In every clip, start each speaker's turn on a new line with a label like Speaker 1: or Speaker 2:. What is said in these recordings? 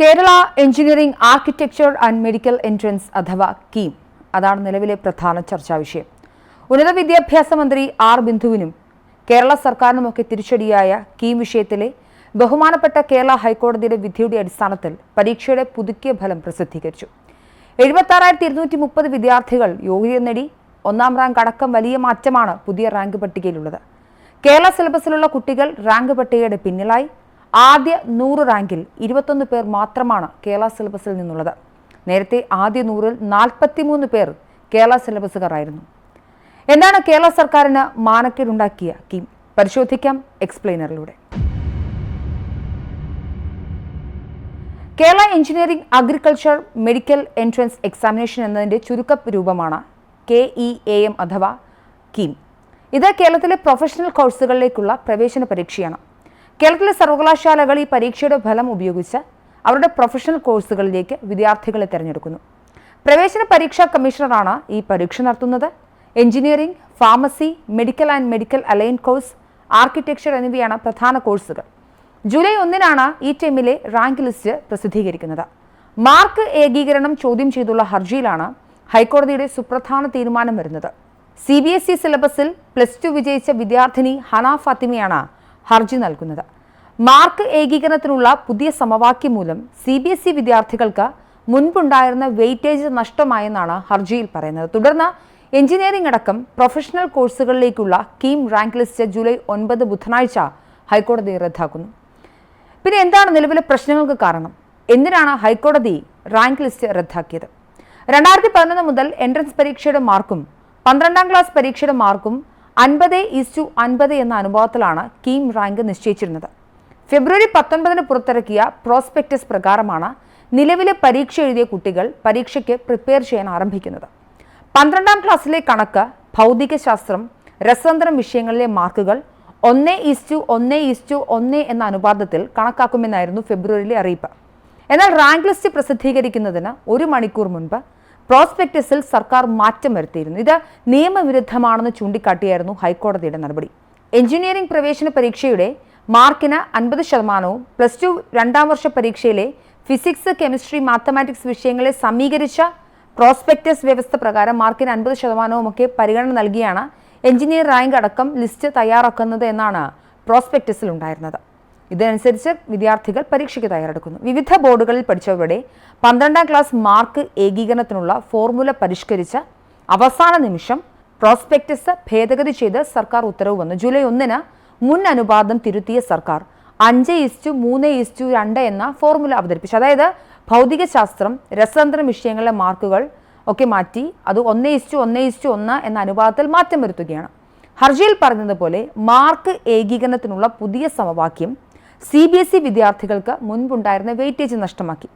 Speaker 1: Kerala engineering architecture and medical entrance അഥവാ KEAM. അതാണ് നിലവിലെ പ്രധാന ചർച്ചാ വിഷയം. ഉന്നത വിദ്യാഭ്യാസ മന്ത്രി ആർ ബിന്ദുവിനും കേരള സർക്കാരിനുമൊക്കെ തിരിച്ചടിയായ കീം വിഷയത്തിലെ ബഹുമാനപ്പെട്ട കേരള ഹൈക്കോടതിയുടെ വിധിയുടെ അടിസ്ഥാനത്തിൽ പരീക്ഷയുടെ പുതുക്കിയ ഫലം പ്രസിദ്ധീകരിച്ചു. എഴുപത്തി ആറായിരത്തി ഇരുന്നൂറ്റി മുപ്പത് വിദ്യാർത്ഥികൾ യോഗ്യത നേടി ഒന്നാം റാങ്ക് അടക്കം വലിയ മാറ്റമാണ് പുതിയ റാങ്ക് പട്ടികയിലുള്ളത്. കേരള സിലബസിലുള്ള കുട്ടികൾ റാങ്ക് പട്ടികയുടെ പിന്നിലായി. ആദ്യ നൂറ് റാങ്കിൽ ഇരുപത്തൊന്ന് പേർ മാത്രമാണ് കേരള സിലബസിൽ നിന്നുള്ളത്. നേരത്തെ ആദ്യ നൂറിൽ നാൽപ്പത്തിമൂന്ന് പേർ കേരള സിലബസുകാരായിരുന്നു. എന്താണ് കേരള സർക്കാരിന് മാനക്കേടുണ്ടാക്കിയ കീം പരിശോധിക്കാം എക്സ്പ്ലെയിനറിലൂടെ. Kerala engineering agriculture medical entrance examination എന്നതിന്റെ ചുരുക്ക രൂപമാണ് കെ ഇ എ എം അഥവാ കീം. ഇത് കേരളത്തിലെ പ്രൊഫഷണൽ കോഴ്സുകളിലേക്കുള്ള പ്രവേശന പരീക്ഷയാണ്. കേരളത്തിലെ സർവകലാശാലകൾ ഈ പരീക്ഷയുടെ ഫലം ഉപയോഗിച്ച് അവരുടെ പ്രൊഫഷണൽ കോഴ്സുകളിലേക്ക് വിദ്യാർത്ഥികളെ തിരഞ്ഞെടുക്കുന്നു. പ്രവേശന പരീക്ഷാ കമ്മീഷണറാണ് ഈ പരീക്ഷ നടത്തുന്നത്. Engineering pharmacy medical and medical allied course architecture എന്നിവയാണ് പ്രധാന കോഴ്സുകൾ. ജൂലൈ ഒന്നിനാണ് ഈ ടൈമിലെ റാങ്ക് ലിസ്റ്റ് പ്രസിദ്ധീകരിക്കുന്നത്. മാർക്ക് ഏകീകരണം ചോദ്യം ചെയ്തുള്ള ഹർജിയിലാണ് ഹൈക്കോടതിയുടെ സുപ്രധാന തീരുമാനം വരുന്നത്. സി ബി എസ് ഇ സിലബസിൽ പ്ലസ് ടു വിജയിച്ച വിദ്യാർത്ഥിനി ഹന ഫാത്തിമയാണ് ഹർജി നൽകുന്നത്. മാർക്ക് ഏകീകരണത്തിനുള്ള പുതിയ സമവാക്യം മൂലം സി ബി എസ് ഇ വിദ്യാർത്ഥികൾക്ക് മുൻപുണ്ടായിരുന്ന വെയിറ്റേജ് നഷ്ടമായെന്നാണ് ഹർജിയിൽ പറയുന്നത്. തുടർന്ന് എഞ്ചിനീയറിംഗ് അടക്കം പ്രൊഫഷണൽ കോഴ്സുകളിലേക്കുള്ള കീം റാങ്ക് ലിസ്റ്റ് ജൂലൈ ഒൻപത് ബുധനാഴ്ച ഹൈക്കോടതി റദ്ദാക്കുന്നു. പിന്നെ എന്താണ് നിലവിലെ പ്രശ്നങ്ങൾക്ക് കാരണം? എന്തിനാണ് ഹൈക്കോടതി റാങ്ക് ലിസ്റ്റ് റദ്ദാക്കിയത്? രണ്ടായിരത്തി പതിനൊന്ന് മുതൽ എൻട്രൻസ് പരീക്ഷയുടെ മാർക്കും പന്ത്രണ്ടാം ക്ലാസ് പരീക്ഷയുടെ മാർക്കും അൻപത് ഈസ്റ്റു അൻപത് എന്ന അനുഭവത്തിലാണ് കീം റാങ്ക് നിശ്ചയിച്ചിരുന്നത്. ഫെബ്രുവരി പത്തൊൻപതിന് പുറത്തിറക്കിയ പ്രോസ്പെക്ടസ് പ്രകാരമാണ് നിലവിലെ പരീക്ഷ എഴുതിയ കുട്ടികൾ പരീക്ഷയ്ക്ക് പ്രിപ്പയർ ചെയ്യാൻ ആരംഭിക്കുന്നത്. പന്ത്രണ്ടാം ക്ലാസ്സിലെ കണക്ക് ഭൗതികശാസ്ത്രം രസതന്ത്രം വിഷയങ്ങളിലെ മാർക്കുകൾ ഒന്ന് ഈസ്റ്റു ഒന്ന് ഈസ്റ്റു ഒന്ന് എന്ന അനുപാതത്തിൽ കണക്കാക്കുമെന്നായിരുന്നു ഫെബ്രുവരിയിലെ അറിയിപ്പ്. എന്നാൽ റാങ്ക് ലിസ്റ്റ് പ്രസിദ്ധീകരിക്കുന്നതിന് ഒരു മണിക്കൂർ മുൻപ് പ്രോസ്പെക്ടസിൽ സർക്കാർ മാറ്റം വരുത്തിയിരുന്നു. ഇത് നിയമവിരുദ്ധമാണെന്ന് ചൂണ്ടിക്കാട്ടിയായിരുന്നു ഹൈക്കോടതിയുടെ നടപടി. എഞ്ചിനീയറിംഗ് പ്രവേശന പരീക്ഷയുടെ മാർക്കിന് അൻപത് ശതമാനവും പ്ലസ് ടു രണ്ടാം വർഷ പരീക്ഷയിലെ ഫിസിക്സ് കെമിസ്ട്രി മാത്തമാറ്റിക്സ് വിഷയങ്ങളെ സമീകരിച്ച പ്രോസ്പെക്ടസ് വ്യവസ്ഥ പ്രകാരം മാർക്കിന് അൻപത് ശതമാനവും ഒക്കെ പരിഗണന നൽകിയാണ് എഞ്ചിനീയർ റാങ്ക് അടക്കം ലിസ്റ്റ് തയ്യാറാക്കുന്നത് എന്നാണ് പ്രോസ്പെക്ടസിൽ ഉണ്ടായിരുന്നത്. ഇതനുസരിച്ച് വിദ്യാർത്ഥികൾ പരീക്ഷയ്ക്ക് തയ്യാറെടുക്കുന്നു. വിവിധ ബോർഡുകളിൽ പഠിച്ചവരുടെ പന്ത്രണ്ടാം ക്ലാസ് മാർക്ക് ഏകീകരണത്തിനുള്ള ഫോർമുല പരിഷ്കരിച്ച അവസാന നിമിഷം പ്രോസ്പെക്ടസ് ഭേദഗതി ചെയ്ത് സർക്കാർ ഉത്തരവ് വന്നു. ജൂലൈ ഒന്നിന് മുൻ അനുപാതം തിരുത്തിയ സർക്കാർ അഞ്ച് ഇസ്റ്റു മൂന്ന് ഇസ്റ്റു രണ്ട് എന്ന ഫോർമുല അവതരിപ്പിച്ചു. അതായത് ഭൗതികശാസ്ത്രം രസതന്ത്ര വിഷയങ്ങളിലെ മാർക്കുകൾ ഒക്കെ മാറ്റി അത് ഒന്ന് ഇസ്റ്റു ഒന്ന് ഇസ്റ്റു ഒന്ന് എന്ന അനുപാതത്തിൽ മാറ്റം വരുത്തുകയാണ്. ഹർജിയിൽ പറഞ്ഞതുപോലെ മാർക്ക് ഏകീകരണത്തിനുള്ള പുതിയ സമവാക്യം സി ബി എസ് ഇ വിദ്യാർത്ഥികൾക്ക് മുൻപുണ്ടായിരുന്ന വെയിറ്റേജ് നഷ്ടമാക്കി.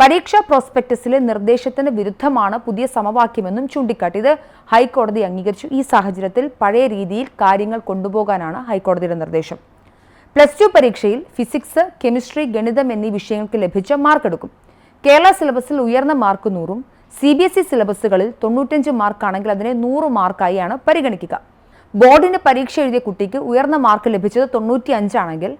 Speaker 1: പരീക്ഷാ പ്രോസ്പെക്ടസിലെ നിർദ്ദേശത്തിന് വിരുദ്ധമാണ് പുതിയ സമവാക്യമെന്നും ചൂണ്ടിക്കാട്ടി. ഇത് ഹൈക്കോടതി അംഗീകരിച്ചു. ഈ സാഹചര്യത്തിൽ പഴയ രീതിയിൽ കാര്യങ്ങൾ കൊണ്ടുപോകാനാണ് ഹൈക്കോടതിയുടെ നിർദ്ദേശം. പ്ലസ് ടു പരീക്ഷയിൽ ഫിസിക്സ് കെമിസ്ട്രി ഗണിതം എന്നീ വിഷയങ്ങൾക്ക് ലഭിച്ച മാർക്ക് എടുക്കും കേരള സിലബസിൽ ഉയർന്ന മാർക്ക് നൂറും സി ബി എസ് ഇ സിലബസുകളിൽ തൊണ്ണൂറ്റഞ്ച് മാർക്കാണെങ്കിൽ അതിനെ നൂറ് മാർക്കായാണ് പരിഗണിക്കുക. ബോർഡിന് പരീക്ഷ എഴുതിയ കുട്ടിക്ക് ഉയർന്ന മാർക്ക് ലഭിച്ചത് തൊണ്ണൂറ്റി അഞ്ചാണെങ്കിൽ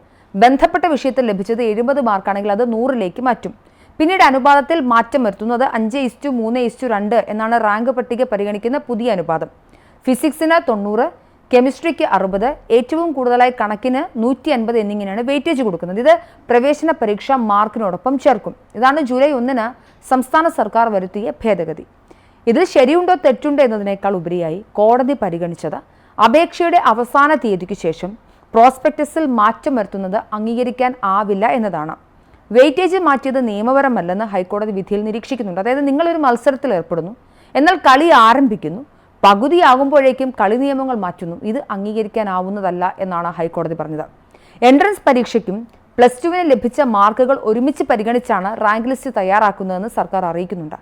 Speaker 1: ബന്ധപ്പെട്ട വിഷയത്തിൽ ലഭിച്ചത് എഴുപത് മാർക്കാണെങ്കിൽ അത് നൂറിലേക്ക് മാറ്റും. പിന്നീട് അനുപാതത്തിൽ മാറ്റം വരുത്തുന്നത് അഞ്ച് ഇസ്റ്റു മൂന്ന് ഇസ്റ്റു രണ്ട് എന്നാണ് റാങ്ക് പട്ടിക പരിഗണിക്കുന്ന പുതിയ അനുപാതം. ഫിസിക്സിന് തൊണ്ണൂറ് കെമിസ്ട്രിക്ക് അറുപത് ഏറ്റവും കൂടുതലായി കണക്കിന് നൂറ്റി അൻപത് എന്നിങ്ങനെയാണ് വെയിറ്റേജ് കൊടുക്കുന്നത്. ഇത് പ്രവേശന പരീക്ഷ മാർക്കിനോടൊപ്പം ചേർക്കും. ഇതാണ് ജൂലൈ ഒന്നിന് സംസ്ഥാന സർക്കാർ വരുത്തിയ ഭേദഗതി. ഇതിൽ ശരിയുണ്ടോ തെറ്റുണ്ടോ എന്നതിനേക്കാൾ ഉപരിയായി കോടതി പരിഗണിച്ചത് അപേക്ഷയുടെ അവസാന തീയതിക്ക് ശേഷം പ്രോസ്പെക്ടസിൽ മാറ്റം വരുത്തുന്നത് അംഗീകരിക്കാൻ ആവില്ല എന്നതാണ്. വെയിറ്റേജ് മാറ്റിയത് നിയമപരമല്ലെന്ന് ഹൈക്കോടതി വിധിയിൽ നിരീക്ഷിക്കുന്നുണ്ട്. അതായത് നിങ്ങളൊരു മത്സരത്തിൽ ഏർപ്പെടുന്നു. എന്നാൽ കളി ആരംഭിക്കുന്നു. പകുതിയാകുമ്പോഴേക്കും കളി നിയമങ്ങൾ മാറ്റുന്നു. ഇത് അംഗീകരിക്കാനാവുന്നതല്ല എന്നാണ് ഹൈക്കോടതി പറഞ്ഞത്. എൻട്രൻസ് പരീക്ഷയ്ക്കും പ്ലസ് ടുവിന് ലഭിച്ച മാർക്കുകൾ ഒരുമിച്ച് പരിഗണിച്ചാണ് റാങ്ക് ലിസ്റ്റ് തയ്യാറാക്കുന്നതെന്ന് സർക്കാർ അറിയിക്കുന്നുണ്ട്.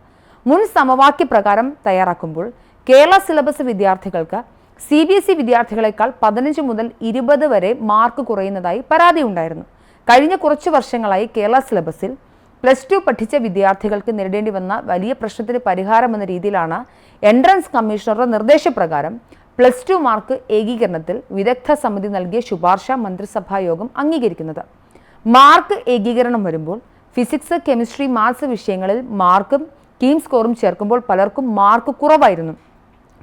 Speaker 1: മുൻ സമവാക്യ പ്രകാരം തയ്യാറാക്കുമ്പോൾ കേരള സിലബസ് വിദ്യാർത്ഥികൾക്ക് സി ബി എസ് ഇ വിദ്യാർത്ഥികളെക്കാൾ പതിനഞ്ച് മുതൽ ഇരുപത് വരെ മാർക്ക് കുറയുന്നതായി പരാതി ഉണ്ടായിരുന്നു. കഴിഞ്ഞ കുറച്ചു വർഷങ്ങളായി കേരള സിലബസിൽ പ്ലസ് ടു പഠിച്ച വിദ്യാർത്ഥികൾക്ക് നേരിടേണ്ടി വന്ന വലിയ പ്രശ്നത്തിന് പരിഹാരം എന്ന രീതിയിലാണ് എൻട്രൻസ് കമ്മീഷണറുടെ നിർദ്ദേശപ്രകാരം പ്ലസ് ടു മാർക്ക് ഏകീകരണത്തിൽ വിദഗ്ധ സമിതി നൽകിയ ശുപാർശ മന്ത്രിസഭാ യോഗം അംഗീകരിക്കുന്നത്. മാർക്ക് ഏകീകരണം വരുമ്പോൾ ഫിസിക്സ് കെമിസ്ട്രി മാത്സ് വിഷയങ്ങളിൽ മാർക്കും കീം സ്കോറും ചേർക്കുമ്പോൾ പലർക്കും മാർക്ക് കുറവായിരുന്നു.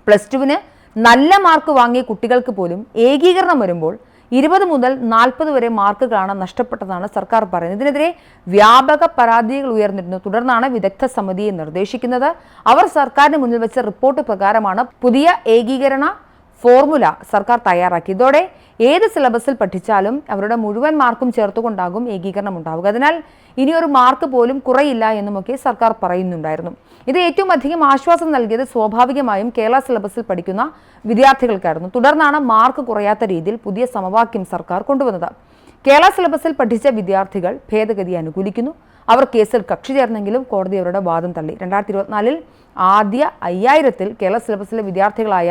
Speaker 1: പ്ലസ് ടുവിന് നല്ല മാർക്ക് വാങ്ങിയ കുട്ടികൾക്ക് പോലും ഏകീകരണം വരുമ്പോൾ ഇരുപത് മുതൽ നാൽപ്പത് വരെ മാർക്കുകളാണ് നഷ്ടപ്പെട്ടതാണ് സർക്കാർ പറയുന്നത്. ഇതിനെതിരെ വ്യാപക പരാതികൾ ഉയർന്നിരുന്നു. തുടർന്നാണ് വിദഗ്ധ സമിതിയെ നിർദ്ദേശിക്കുന്നത്. അവർ സർക്കാരിന് മുന്നിൽ വെച്ച റിപ്പോർട്ട് പ്രകാരമാണ് പുതിയ ഏകീകരണ ഫോർമുല സർക്കാർ തയ്യാറാക്കി. ഇതോടെ ഏത് സിലബസിൽ പഠിച്ചാലും അവരുടെ മുഴുവൻ മാർക്കും ചേർത്തുകൊണ്ടാകും ഏകീകരണം ഉണ്ടാവുക. അതിനാൽ ഇനിയൊരു മാർക്ക് പോലും കുറയില്ല എന്നുമൊക്കെ സർക്കാർ പറയുന്നുണ്ടായിരുന്നു. ഇത് ഏറ്റവും അധികം ആശ്വാസം നൽകിയത് സ്വാഭാവികമായും കേരള സിലബസിൽ പഠിക്കുന്ന വിദ്യാർത്ഥികൾക്കായിരുന്നു. തുടർന്നാണ് മാർക്ക് കുറയാത്ത രീതിയിൽ പുതിയ സമവാക്യം സർക്കാർ കൊണ്ടുവന്നത്. കേരള സിലബസിൽ പഠിച്ച വിദ്യാർത്ഥികൾ ഭേദഗതി അനുകൂലിക്കുന്നു. അവർ കേസിൽ കക്ഷി ചേർന്നെങ്കിലും കോടതി അവരുടെ വാദം തള്ളി. രണ്ടായിരത്തി ഇരുപത്തിനാലിൽ ആദ്യ അയ്യായിരത്തിൽ കേരള സിലബസിലെ വിദ്യാർത്ഥികളായ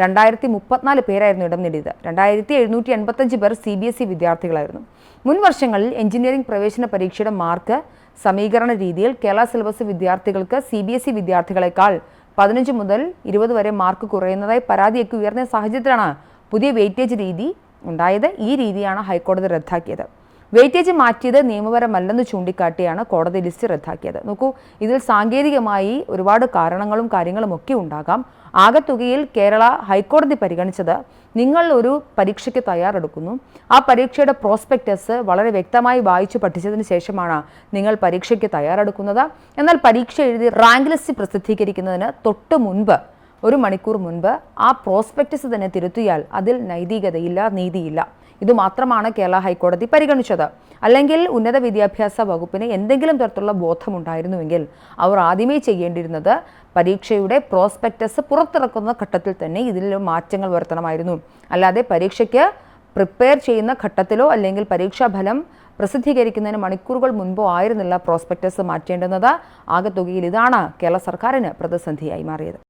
Speaker 1: രണ്ടായിരത്തി മുപ്പത്തിനാല് പേരായിരുന്നു ഇടം നേടിയത്. രണ്ടായിരത്തി എഴുന്നൂറ്റി എൺപത്തഞ്ച് പേർ സി ബി എസ് ഇ വിദ്യാർത്ഥികളായിരുന്നു. മുൻ വർഷങ്ങളിൽ എഞ്ചിനീയറിംഗ് പ്രവേശന പരീക്ഷയുടെ മാർക്ക് സമീകരണ രീതിയിൽ കേരള സിലബസ് വിദ്യാർത്ഥികൾക്ക് സി ബി എസ് ഇ വിദ്യാർത്ഥികളെക്കാൾ പതിനഞ്ച് മുതൽ ഇരുപത് വരെ മാർക്ക് കുറയുന്നതായി പരാതിയൊക്കെ ഉയർന്ന സാഹചര്യത്തിലാണ് പുതിയ വെയിറ്റേജ് രീതി ഉണ്ടായത്. ഈ രീതിയാണ് ഹൈക്കോടതി റദ്ദാക്കിയത്. വെയിറ്റേജ് മാറ്റിയത് നിയമപരമല്ലെന്ന് ചൂണ്ടിക്കാട്ടിയാണ് കോടതി ലിസ്റ്റ് റദ്ദാക്കിയത്. നോക്കൂ ഇതിൽ സാങ്കേതികമായി ഒരുപാട് കാരണങ്ങളും കാര്യങ്ങളും ഒക്കെ ഉണ്ടാകാം. ആകത്തുകയിൽ കേരള ഹൈക്കോടതി പരിഗണിച്ചത് നിങ്ങൾ ഒരു പരീക്ഷയ്ക്ക് തയ്യാറെടുക്കുന്നു. ആ പരീക്ഷയുടെ പ്രോസ്പെക്ടസ് വളരെ വ്യക്തമായി വായിച്ചു പഠിച്ചതിന് ശേഷമാണ് നിങ്ങൾ പരീക്ഷയ്ക്ക് തയ്യാറെടുക്കുന്നത്. എന്നാൽ പരീക്ഷ എഴുതി റാങ്ക് ലിസ്റ്റ് പ്രസിദ്ധീകരിക്കുന്നതിന് തൊട്ട് മുൻപ് ഒരു മണിക്കൂർ മുൻപ് ആ പ്രോസ്പെക്ടസ് തന്നെ തിരുത്തിയാൽ അതിൽ നൈതികതയില്ല നീതിയില്ല. ഇതുമാത്രമാണ് കേരള ഹൈക്കോടതി പരിഗണിച്ചത്. അല്ലെങ്കിൽ ഉന്നത വിദ്യാഭ്യാസ വകുപ്പിന് എന്തെങ്കിലും തരത്തിലുള്ള ബോധമുണ്ടായിരുന്നുവെങ്കിൽ അവർ ആദ്യമേ ചെയ്യേണ്ടിയിരുന്നത് പരീക്ഷയുടെ പ്രോസ്പെക്ടസ് പുറത്തിറക്കുന്ന ഘട്ടത്തിൽ തന്നെ ഇതിൽ മാറ്റങ്ങൾ വരുത്തണമായിരുന്നു. അല്ലാതെ പരീക്ഷയ്ക്ക് പ്രിപ്പയർ ചെയ്യുന്ന ഘട്ടത്തിലോ അല്ലെങ്കിൽ പരീക്ഷാഫലം പ്രസിദ്ധീകരിക്കുന്നതിന് മണിക്കൂറുകൾ മുൻപോ ആയിരുന്നില്ല പ്രോസ്പെക്ടസ് മാറ്റേണ്ടുന്നത്. ആകെ തുകയിൽ ഇതാണ് കേരള സർക്കാരിന് പ്രതിസന്ധിയായി മാറിയത്.